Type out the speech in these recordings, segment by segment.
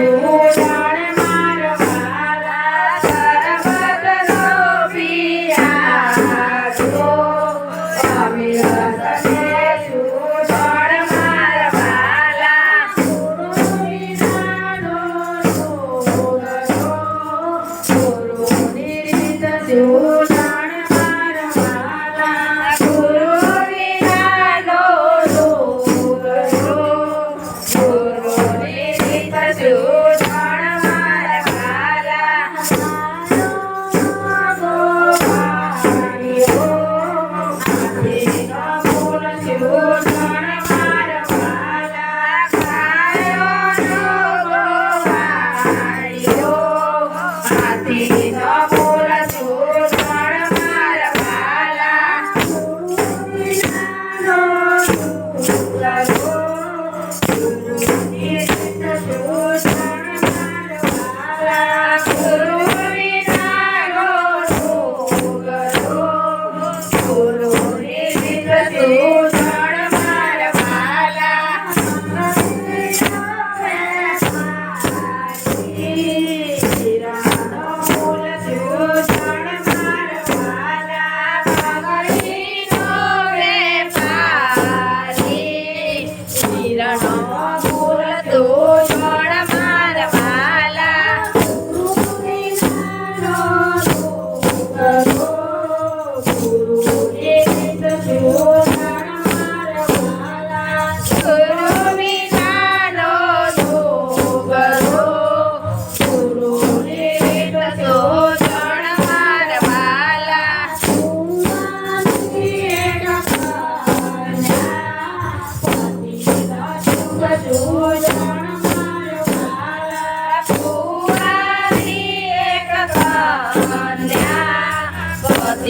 Thank you.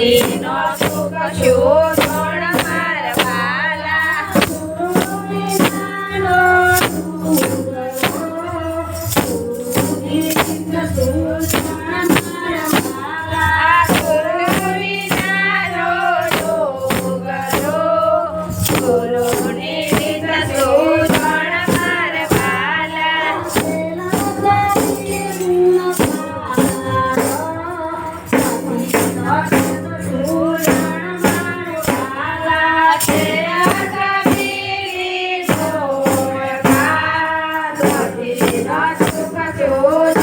દીનો સુખ શોષણ મારવાલા ગુરુ વિના રો ગુરુ ને voz.